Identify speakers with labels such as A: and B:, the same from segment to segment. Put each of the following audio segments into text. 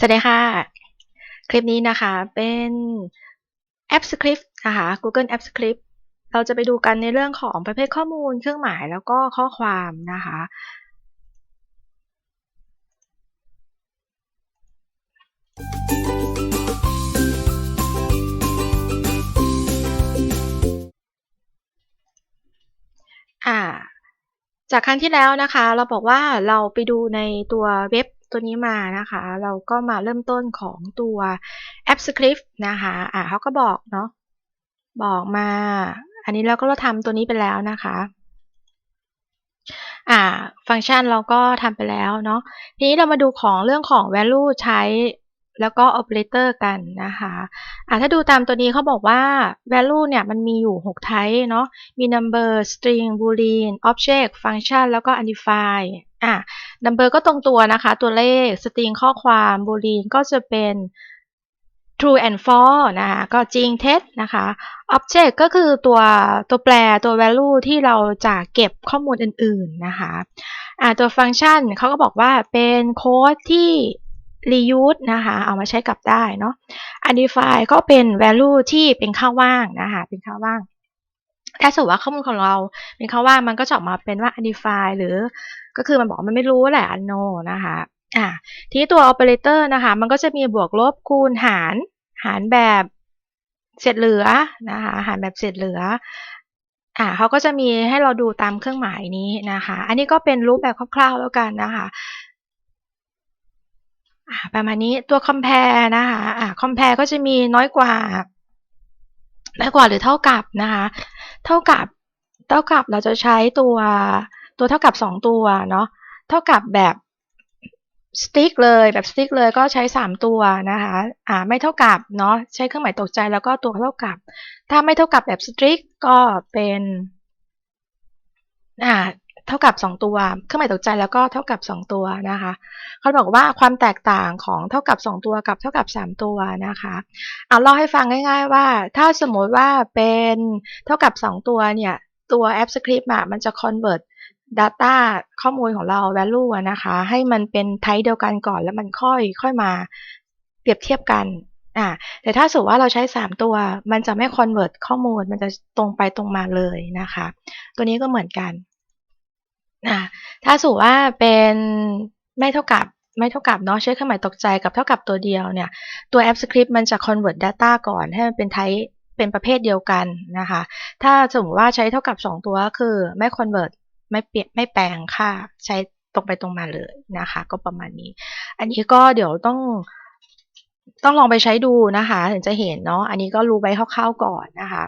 A: สวัสดีค่ะ คลิปนี้นะคะเป็นแอป Script นะคะ Google App Script เราจะไปดูกันในเรื่องของประเภทข้อมูล เครื่องหมายแล้วก็ข้อความนะคะ อ่า จากครั้งที่แล้วนะคะ เราบอกว่าเราไปดูในตัวเว็บ ตัวนี้มานะคะ เราก็มาเริ่มต้นของตัวแอป Script นะคะอ่าเขาก็บอกเนาะบอกมา อันนี้เราก็ทำตัวนี้ไปแล้วนะคะอ่า ฟังก์ชันเราก็ทำไปแล้วเนาะทีนี้เรามาดูของเรื่องของ value ใช้ แล้วก็ operator กันนะคะอ่าถ้าดูตามตัวนี้เขาบอกว่า value เนี่ยมันมีอยู่ 6 type เนาะมี number string boolean object function แล้วก็ unify อ่า number ก็ตรงตัวนะคะ ตัวเลข string ข้อความ boolean ก็จะเป็น true and false นะคะก็จริงเท็จนะคะ object ก็คือตัวตัวแปรตัว value ที่เราจะเก็บข้อมูลอื่นๆนะคะอ่าตัวฟังก์ชันเขาก็บอกว่าเป็นโค้ดที่ reuse นะคะเอามาใช้กลับได้เนาะ unify ก็เป็น value ที่เป็นค่าว่างนะคะเป็นค่าว่าง ถ้าสมมติว่าข้อมูลของเราเป็นค่าว่างมันก็จะออกมาเป็นว่า unify หรือก็คือมันบอกมันไม่รู้แหละ unknown นะคะอ่าทีนี้ตัว operator นะคะมันก็จะมีบวกลบคูณหารหารแบบเศษเหลือนะคะหารแบบเศษเหลืออ่าเขาก็จะมีให้เราดูตามเครื่องหมายนี้นะคะ อันนี้ก็เป็นรูปแบบคร่าวๆแล้วกันนะคะ ประมาณนี้ตัว compare นะคะอ่า compare ก็จะมีน้อยกว่า น้อยกว่าหรือเท่ากับนะคะ เท่ากับ เท่ากับเราจะใช้ตัวตัวเท่ากับ 2 ตัวเนาะ เท่ากับแบบสติ๊กเลยแบบสติ๊กเลยก็ใช้ 3 ตัวนะคะอ่าไม่เท่ากับเนาะใช้เครื่องหมายตกใจแล้วก็ตัวเท่ากับ ถ้าไม่เท่ากับแบบสตริกก็เป็นอ่า เท่ากับ 2 ตัว เครื่องหมายตกใจแล้วก็เท่ากับ 2 ตัวนะคะ เขาบอกว่าความแตกต่างของเท่ากับ 2 ตัวกับเท่ากับ 3 ตัวนะคะ เอาเล่าให้ฟังง่าย ๆ ว่า ถ้าสมมติว่าเป็นเท่ากับ 2 ตัวเนี่ย ตัวแอปสคริปต์มันจะ convert Data ข้อมูลของเรา value นะคะ ให้มันเป็นไทป์เดียวกันก่อนแล้วมันค่อยค่อยมาเปรียบเทียบกันอ่าแต่ถ้าสมมติว่าเราใช้ 3 ตัว มันจะไม่ convert ข้อมูล มันจะตรงไปตรงมาเลยนะคะ ตัวนี้ก็เหมือนกัน อ่าถ้าสมมติว่าเป็นไม่เท่ากับไม่เท่ากับเนาะใช้เครื่องหมายตกใจกับเท่ากับตัวเดียวเนี่ยตัว App Script มันจะ convert data ก่อนให้มันเป็นไทป์เป็นประเภทเดียวกันนะคะ ถ้าสมมติว่าใช้เท่ากับ 2 ตัวคือไม่ convert ไม่เปลี่ยนไม่แปลงค่าใช้ตรงไปตรงมาเลยนะคะ ก็ประมาณนี้ อันนี้ก็เดี๋ยวต้องต้องลองไปใช้ดูนะคะถึงจะเห็นเนาะอันนี้ก็รู้ไว้คร่าวๆก่อนนะคะ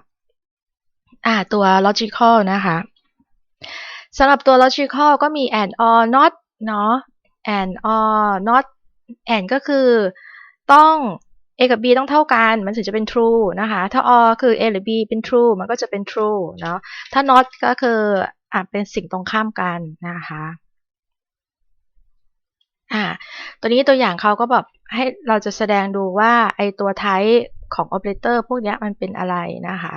A: อ่าตัว logical นะคะ สำหรับตัว logical ก็มี and or not เนาะ and or not and ก็คือต้อง a กับ b ต้องเท่ากันมันถึงจะเป็น true นะคะ ถ้า or คือ a หรือ b เป็น true มันก็จะเป็น true เนาะ ถ้า not ก็คืออาจเป็นสิ่งตรงข้ามกันนะคะอ่าตัวนี้ตัวอย่างเขาก็แบบให้เราจะแสดงดูว่าไอตัวไทป์ของ operator พวกนี้มันเป็นอะไรนะคะ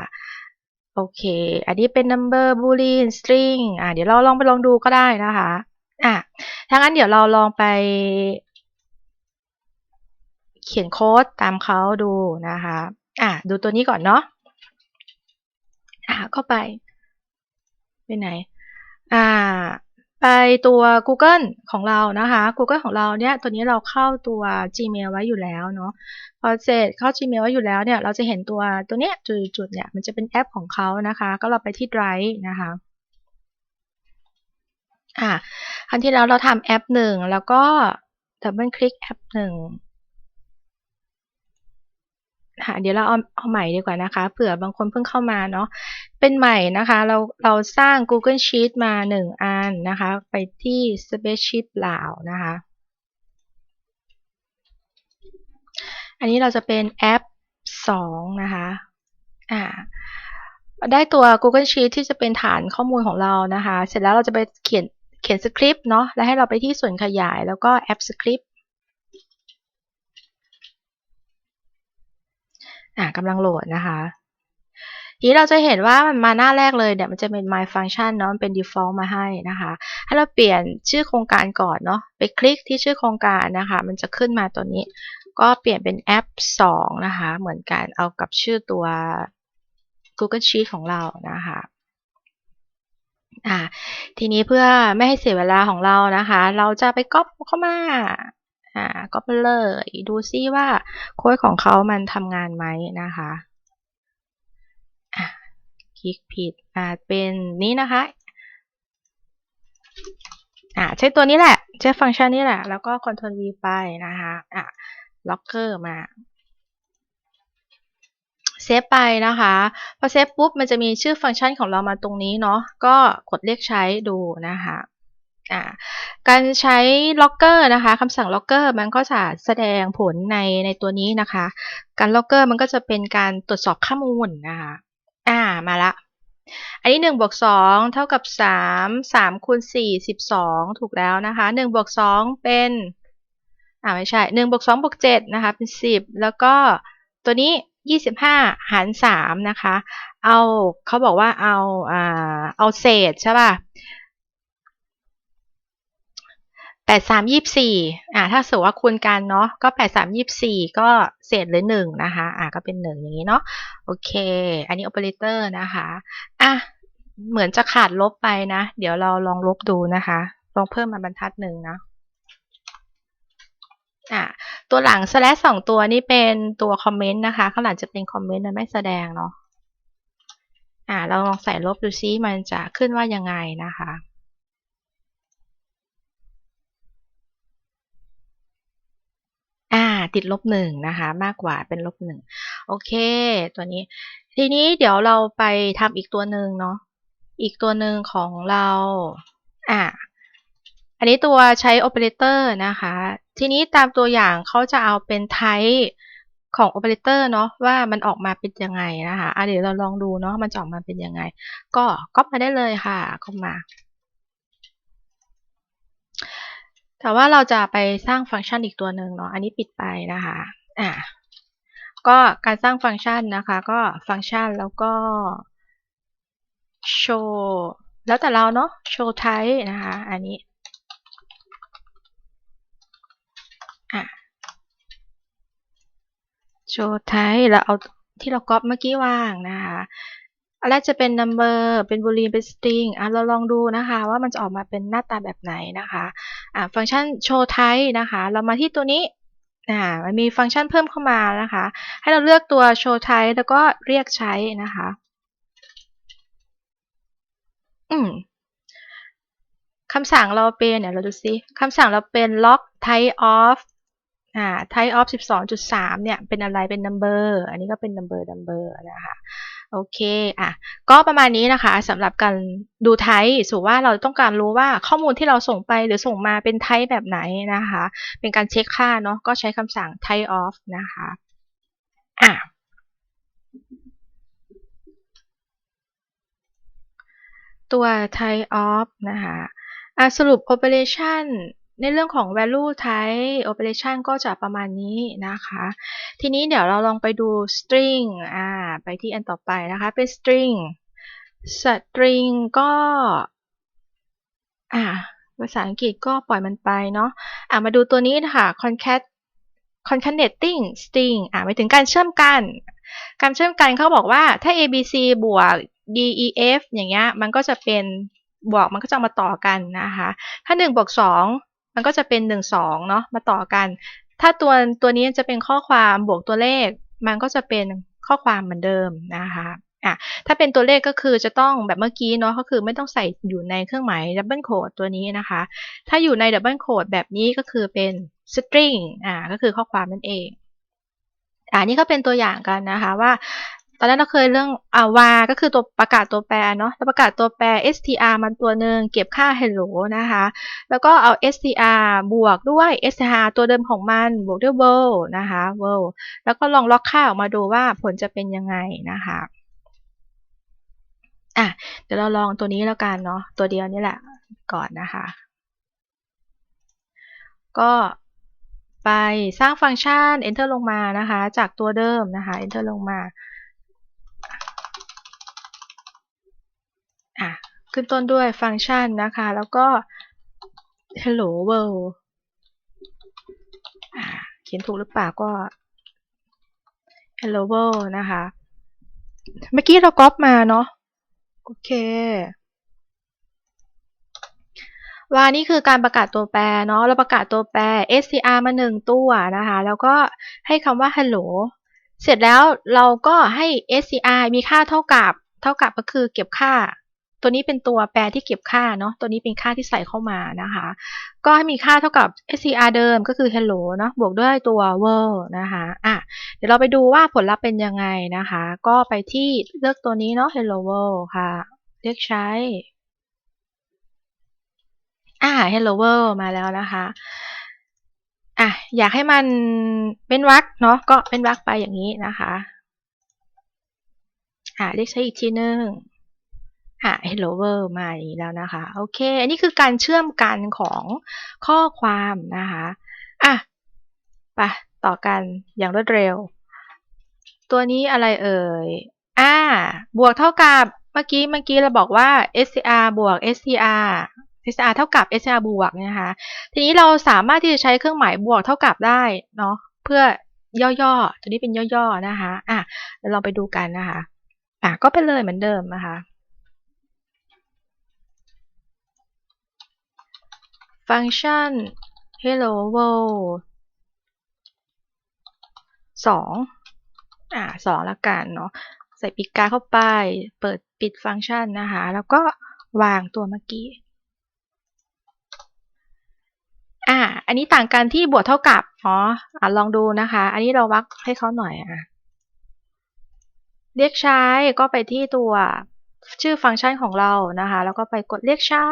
A: โอเค อันนี้เป็น number boolean string อ่าเดี๋ยวเราลองไปลองดูก็ได้นะคะ อ่าถ้างั้นเดี๋ยวเราลองไป เขียนโค้ดตามเขาดูนะคะ อ่าดูตัวนี้ก่อนเนาะ อ่าเข้าไป ไปไหน อ่า ไปตัว Google ของเรานะคะ Google ของเราเนี่ยตัวนี้เราเข้าตัว Gmail ไว้อยู่แล้วเนาะพอเสร็จเข้า Gmail ไว้อยู่แล้วเนี่ยเราจะเห็นตัวตัวเนี้ยจุดๆเนี่ยมันจะเป็นแอปของเขานะคะ ก็เราไปที่ Drive นะคะอ่าครั้งที่แล้วเราทำแอปหนึ่งแล้วก็ดับเบิลคลิกแอปหนึ่งค่ะเดี๋ยวเราเอาเอาใหม่ดีกว่านะคะ เผื่อบางคนเพิ่งเข้ามาเนาะเป็นใหม่นะคะ เราเราสร้าง Google Sheet มาหนึ่ งอันนะคะ ไปที่ Spreadsheet เปล่านะคะ อันนี้เราจะเป็นแอป 2 นะคะอ่าได้ตัว Google Sheet ที่จะเป็นฐานข้อมูลของเรานะคะ เสร็จแล้วเราจะไปเขียนเขียนสคริปต์เนาะ แล้วให้เราไปที่ส่วนขยายแล้วก็แอปสคริปต์อ่ากำลังโหลดนะคะ ทีนี้เราจะเห็นว่ามันมาหน้าแรกเลยเนี่ยมันจะเป็น my function เนาะมันเป็น default มาให้นะคะ ให้เราเปลี่ยนชื่อโครงการก่อนเนาะไปคลิกที่ชื่อโครงการนะคะ มันจะขึ้นมาตัวนี้ ก็เปลี่ยนเป็นแอป 2 นะคะ เหมือนกันเอากับชื่อตัว Google Sheet ของเรานะคะอ่าทีนี้เพื่อไม่ให้เสียเวลาของเรานะคะ เราจะไปก๊อปเข้ามาอ่าก๊อปเลย ดูซิว่าโค้ดของเขามันทำงานไหมนะคะ ลิกผิดอาจเป็นนี้นะคะอ่าใช้ตัวนี้แหละใช้ฟังก์ชันนี้แหละ แล้วก็ Ctrl V ไปนะคะอะล็อกเกอร์มาเซฟไปนะคะพอเซฟปุ๊บมันจะมีชื่อฟังก์ชันของเรามาตรงนี้เนาะก็กดเรียกใช้ดูนะคะอ่าการใช้ล็อกเกอร์นะคะคำสั่งล็อกเกอร์มันก็จะแสดงผลในในตัวนี้นะคะ การล็อกเกอร์มันก็จะเป็นการตรวจสอบข้อมูลนะคะ อ่า มาละ อันนี้1บวก2เท่ากับ 3 3คูณ4 12 ถูกแล้วนะคะ1บวก2เป็น อ่าไม่ใช่1บวก2บวก7นะคะเป็น 10 แล้วก็ตัวนี้ 25 หาร 3 นะคะ เอาเขาบอกว่าเอา อ่า เอาเศษใช่ป่ะ แปดสามยี่สี่อ่าถ้าสมมติว่าคูณกันเนาะ ก็แปดสามยี่สี่ก็เศษหรือหนึ่งนะคะ อ่าก็เป็นหนึ่งอย่างนี้เนาะ โอเค อันนี้โอเปอเรเตอร์นะคะ อะ เหมือนจะขาดลบไปนะ เดี๋ยวเราลองลบดูนะคะ ลองเพิ่มมาบรรทัดหนึ่งนะอะตัวหลัง slash สองตัวนี้เป็นตัวคอมเมนต์นะคะ ข้างหลังจะเป็นคอมเมนต์มันไม่แสดงเนาะ อ่าเราลองใส่ลบดูซิมันจะขึ้นว่ายังไงนะคะ ติดลบหนึ่งนะคะ มากกว่าเป็นลบหนึ่งโอเค ตัวนี้ ทีนี้เดี๋ยวเราไปทำอีกตัวหนึ่งเนาะอีกตัวหนึ่งของเราอะอันนี้ตัวใช้โอเปอเรเตอร์นะคะ ทีนี้ตามตัวอย่างเขาจะเอาเป็นไทป์ของโอเปอเรเตอร์เนาะว่ามันออกมาเป็นยังไงนะคะอะเดี๋ยวเราลองดูเนาะมันจะออกมาเป็นยังไง ก็ก๊อปมาได้เลยค่ะก๊อปมา แต่ว่าเราจะไปสร้างฟังก์ชันอีกตัวหนึ่งเนาะ อันนี้ปิดไปนะคะ อะก็การสร้างฟังก์ชันนะคะ ก็ฟังก์ชันแล้วก็ show แล้วแต่เราเนาะ show type นะคะ อันนี้อะ show type แล้วเอาที่เราก๊อปเมื่อกี้วางนะคะอันแรกจะเป็น number เป็น boolean เป็น string อะเราลองดูนะคะ ว่ามันจะออกมาเป็นหน้าตาแบบไหนนะคะ ฟังก์ชัน show type นะคะ เรามาที่ตัวนี้อ่ามันมีฟังก์ชันเพิ่มเข้ามานะคะ ให้เราเลือกตัว show type แล้วก็เรียกใช้นะคะ อืมคำสั่งเราเป็นเนี่ยเราดูซิคำสั่งเราเป็น log type of อ่า type of 12.3 เนี่ย เป็นอะไร เป็น number อันนี้ก็เป็น number number นะคะ โอเคอะก็ประมาณนี้นะคะสำหรับการดูไทป์สูว่าเราต้องการรู้ว่าข้อมูลที่เราส่งไปหรือส่งมาเป็นไทป์แบบไหนนะคะ เป็นการเช็คค่าเนาะก็ใช้คำสั่ง type of นะคะอะตัว type of นะคะอะสรุป operation ในเรื่องของ value type operation ก็จะประมาณนี้นะคะ ทีนี้เดี๋ยวเราลองไปดู string อ่า ไปที่อันต่อไปนะคะ เป็น string string ก็ อ่า ภาษาอังกฤษก็ปล่อยมันไปเนาะ อ่ามาดูตัวนี้นะคะ concat concatenating string อ่าหมายถึงการเชื่อมกัน การเชื่อมกันเขาบอกว่าถ้า a b c บวก d e f อย่างเงี้ย มันก็จะเป็นบวกมันก็จะมาต่อกันนะคะ ถ้า1บวก2 มันก็จะเป็น 1 2เนาะมาต่อกัน ถ้าตัวตัวนี้จะเป็นข้อความบวกตัวเลข มันก็จะเป็นข้อความเหมือนเดิมนะคะอะถ้าเป็นตัวเลขก็คือจะต้องแบบเมื่อกี้เนาะก็คือไม่ต้องใส่อยู่ในเครื่องหมายดับเบิลโคดตัวนี้นะคะ ถ้าอยู่ในดับเบิลโคดแบบนี้ก็คือเป็นสตริงอ่าก็คือข้อความนั่นเองอ่านี่ก็เป็นตัวอย่างกันนะคะว่า ตอนนั้นเราเคยเรื่องอ่าวาก็คือตัวประกาศตัวแปรเนาะเราประกาศตัวแปร str มันตัวหนึ่งเก็บค่า hello นะคะ แล้วก็เอา str บวกด้วย str ตัวเดิมของมันบวกด้วย world นะคะ world แล้วก็ลองล็อกค่าออกมาดูว่าผลจะเป็นยังไงนะคะอะเดี๋ยวเราลองตัวนี้แล้วกันเนาะตัวเดียวนี่แหละก่อนนะคะ ก็ไปสร้างฟังก์ชัน enter ลงมานะคะ จากตัวเดิมนะคะ enter ลงมา ขึ้นต้นด้วยฟังก์ชันนะคะ แล้วก็ hello world เขียนถูกหรือเปล่าก็ hello world นะคะ เมื่อกี้เราก๊อปมาเนาะ โอเค ว่านี่คือการประกาศตัวแปรเนาะ เราประกาศตัวแปร str มาหนึ่งตัวนะคะ แล้วก็ให้คำว่า hello เสร็จแล้วเราก็ให้ str มีค่าเท่ากับ เท่ากับก็คือเก็บค่า ตัวนี้เป็นตัวแปรที่เก็บค่าเนาะตัวนี้เป็นค่าที่ใส่เข้ามานะคะ ก็ให้มีค่าเท่ากับ str เดิมก็คือ hello เนาะบวกด้วยตัว world นะคะอะเดี๋ยวเราไปดูว่าผลลัพธ์เป็นยังไงนะคะ ก็ไปที่เลือกตัวนี้เนาะ hello world ค่ะเรียกใช้อ่า hello world มาแล้วนะคะอะอยากให้มันเป็นวรรคเนาะก็เป็นวรรคไปอย่างนี้นะคะอ่าเรียกใช้อีกทีหนึ่ง อ่า hello world มาอย่างนี้แล้วนะคะ โอเค อันนี้คือการเชื่อมกันของข้อความนะคะ อะไปต่อกันอย่างรวดเร็ว ตัวนี้อะไรเอ่ย อ่า บวกเท่ากับเมื่อกี้เมื่อกี้เราบอกว่า str บวก str str เท่ากับ str บวกนะคะ ทีนี้เราสามารถที่จะใช้เครื่องหมายบวกเท่ากับได้เนาะ เพื่อย่อๆ ตัวนี้เป็นย่อๆ นะคะ อะเดี๋ยวเราไปดูกันนะคะ อะ ก็เป็นเลยเหมือนเดิมนะคะ ฟังก์ชัน hello world สองอ่าสองละกันเนาะ ใส่ปีกกาเข้าไป เปิดปิดฟังก์ชันนะคะ แล้วก็วางตัวเมื่อกี้ อ่า อันนี้ต่างกันที่บวกเท่ากับอ๋ออ่าลองดูนะคะ อันนี้เราวักให้เขาหน่อยอะ เรียกใช้ก็ไปที่ตัวชื่อฟังก์ชันของเรานะคะ แล้วก็ไปกดเรียกใช้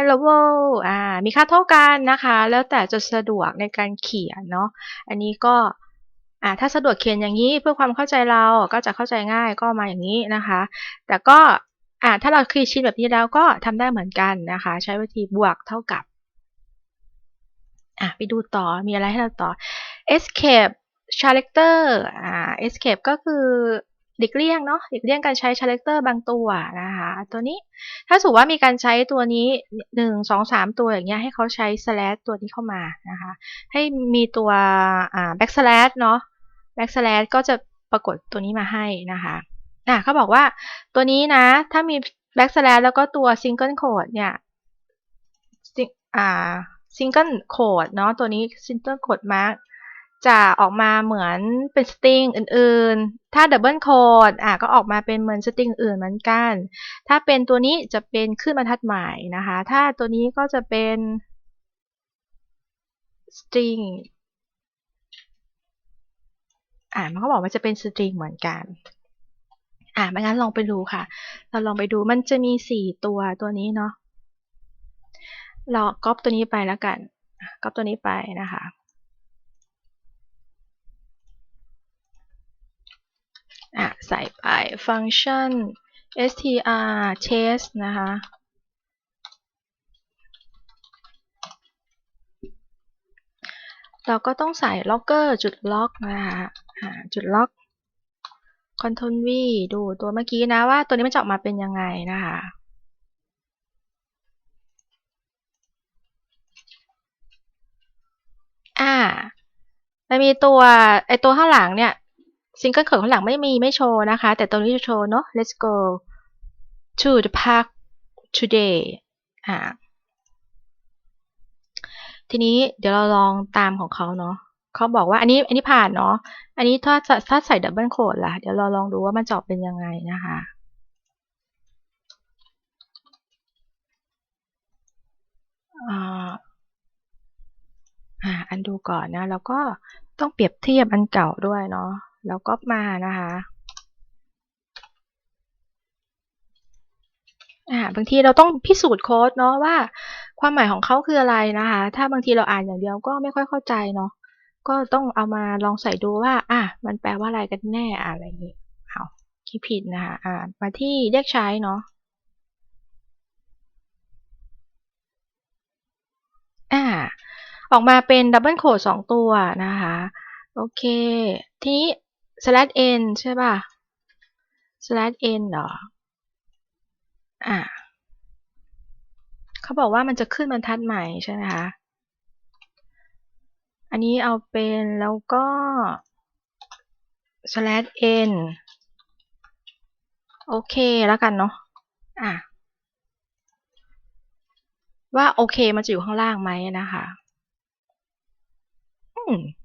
A: hello world อ่า มีค่าเท่ากันนะคะ แล้วแต่จะสะดวกในการเขียนเนาะ อันนี้ก็อ่าถ้าสะดวกเขียนอย่างนี้เพื่อความเข้าใจเราก็จะเข้าใจง่ายก็มาอย่างนี้นะคะ แต่ก็อ่าถ้าเราเคยชินแบบนี้แล้วก็ทำได้เหมือนกันนะคะ ใช้วิธีบวกเท่ากับอะไปดูต่อมีอะไรให้เราต่อ escape character อ่า escape ก็คือ หลีกเลี่ยงเนาะหลีกเลี่ยงการใช้ character บางตัวนะคะตัวนี้ถ้าสมมติว่ามีการใช้ตัวนี้หนึ่งสองสามตัวอย่างเงี้ยให้เขาใช้ slash ตัวนี้เข้ามานะคะให้มีตัวอ่า backslash เนาะ backslash ก็จะปรากฏตัวนี้มาให้นะคะอะเขาบอกว่าตัวนี้นะ ถ้ามี backslash แล้วก็ตัว single quote เนี่ยอ่า single quote เนาะตัวนี้ single quote mark จะออกมาเหมือนเป็นสตริงอื่นๆ ถ้า double quote อะก็ออกมาเป็นเหมือนสตริงอื่นเหมือนกัน ถ้าเป็นตัวนี้จะเป็นขึ้นบรรทัดใหม่นะคะ ถ้าตัวนี้ก็จะเป็นสตริงอ่ามันก็บอกว่าจะเป็นสตริงเหมือนกัน อ่าไม่งั้นลองไปดูค่ะ เราลองไปดูมันจะมีสี่ตัวตัวนี้เนาะ เราก๊อปตัวนี้ไปแล้วกันก๊อปตัวนี้ไปนะคะ อะ ใส่ไปฟังก์ชัน str test นะคะ เราก็ต้องใส่ logger จุดล็อกนะคะจุดล็อก control v ดูตัวเมื่อกี้นะว่าตัวนี้มันจะออกมาเป็นยังไงนะคะอ่ามันมีตัวไอตัวข้างหลังเนี่ย ซิงเกิลเขินข้างหลังไม่มีไม่โชว์นะคะ แต่ตรงนี้จะโชว์เนาะ let's go to the park today อ่าทีนี้เดี๋ยวเราลองตามของเขาเนาะเขาบอกว่าอันนี้อันนี้ผ่านเนาะอันนี้ถ้าถ้าใส่ดับเบิลโคดล่ะ เดี๋ยวเราลองดูว่ามันจออกเป็นยังไงนะคะอ่าอันดูก่อนนะ แล้วก็ต้องเปรียบเทียบอันเก่าด้วยเนาะ แล้วก็มานะคะอ่าบางทีเราต้องพิสูจน์โค้ดเนาะว่า ความหมายของเขาคืออะไรนะคะ ถ้าบางทีเราอ่านอย่างเดียวก็ไม่ค่อยเข้าใจเนาะก็ต้องเอามาลองใส่ดูว่า อะมันแปลว่าอะไรกันแน่อะไรอย่างนี้เอาคิดผิดนะคะอ่ามาที่เรียกใช้เนาะอ่า ออกมาเป็นดับเบิลโคดสองตัวนะคะ โอเค ทีนี้ slash n ใช่ป่ะ slash n เหรอ อ่าเขาบอกว่ามันจะขึ้นบรรทัดใหม่ใช่ไหมคะ อันนี้เอาเป็นแล้วก็ slash n โอเคแล้วกันเนาะ อะ ว่าโอเคมันจะอยู่ข้างล่างไหมนะคะ อืม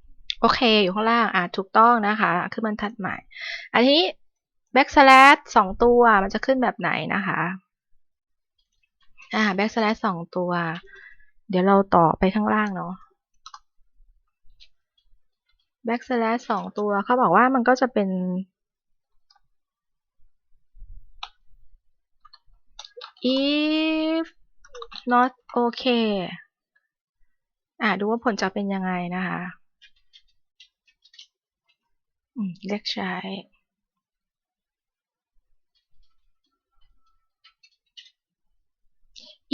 A: โอเค อยู่ข้างล่างอะถูกต้องนะคะ ขึ้นบรรทัดใหม่ อันนี้ backslash สองตัวมันจะขึ้นแบบไหนนะคะอ่า backslash สองตัว เดี๋ยวเราต่อไปข้างล่างเนาะ backslash สองตัวเขาบอกว่ามันก็จะเป็น if not okay อ่าดูว่าผลจะเป็นยังไงนะคะ เรียกใช้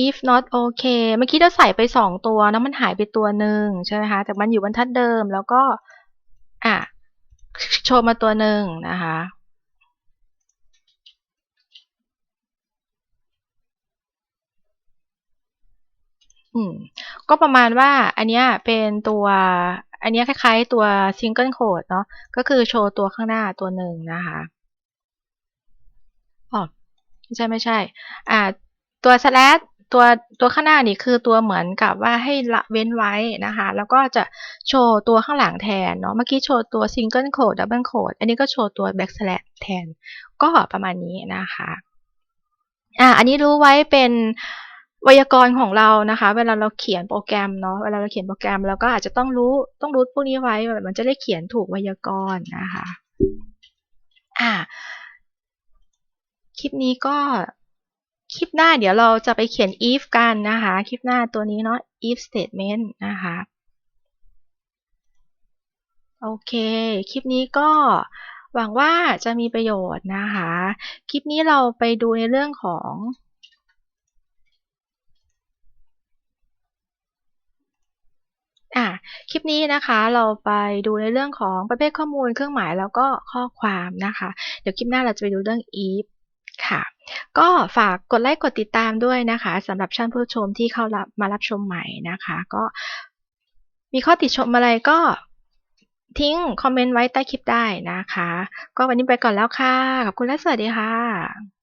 A: if not okay เมื่อกี้เราใส่ไปสองตัวแล้วมันหายไปตัวหนึ่งใช่ไหมคะแต่มันอยู่บรรทัดเดิมแล้วก็อะโชว์มาตัวหนึ่งนะคะอืมก็ประมาณว่าอันเนี้ยเป็นตัว อันนี้คล้ายๆตัว single quote เนาะก็คือโชว์ตัวข้างหน้าตัวหนึ่งนะคะอ๋อไม่ใช่ไม่ใช่อ่าตัว slash ตัวตัวข้างหน้านี่คือตัวเหมือนกับว่าให้ละเว้นไว้นะคะ แล้วก็จะโชว์ตัวข้างหลังแทนเนาะเมื่อกี้โชว์ตัว single quote double quote อันนี้ก็โชว์ตัว backslash แทน ก็ประมาณนี้นะคะอ่าอันนี้รู้ไว้เป็น ไวยากรณ์ของเรานะคะ เวลาเราเขียนโปรแกรมเนาะเวลาเราเขียนโปรแกรมเราก็อาจจะต้องรู้ต้องรู้พวกนี้ไว้มันจะได้เขียนถูกไวยากรณ์นะคะอ่าคลิปนี้ก็คลิปหน้าเดี๋ยวเราจะไปเขียน if กันนะคะ คลิปหน้าตัวนี้เนาะ if statement นะคะโอเค คลิปนี้ก็หวังว่าจะมีประโยชน์นะคะ คลิปนี้เราไปดูในเรื่องของ อะคลิปนี้นะคะเราไปดูในเรื่องของประเภทข้อมูลเครื่องหมายแล้วก็ข้อความนะคะ เดี๋ยวคลิปหน้าเราจะไปดูเรื่อง if ค่ะ ก็ฝากกดไลค์กดติดตามด้วยนะคะสำหรับท่านผู้ชมที่เข้ารับมารับชมใหม่นะคะ ก็มีข้อติชมอะไรก็ทิ้งคอมเมนต์ไว้ใต้คลิปได้นะคะ ก็วันนี้ไปก่อนแล้วค่ะ ขอบคุณและสวัสดีค่ะ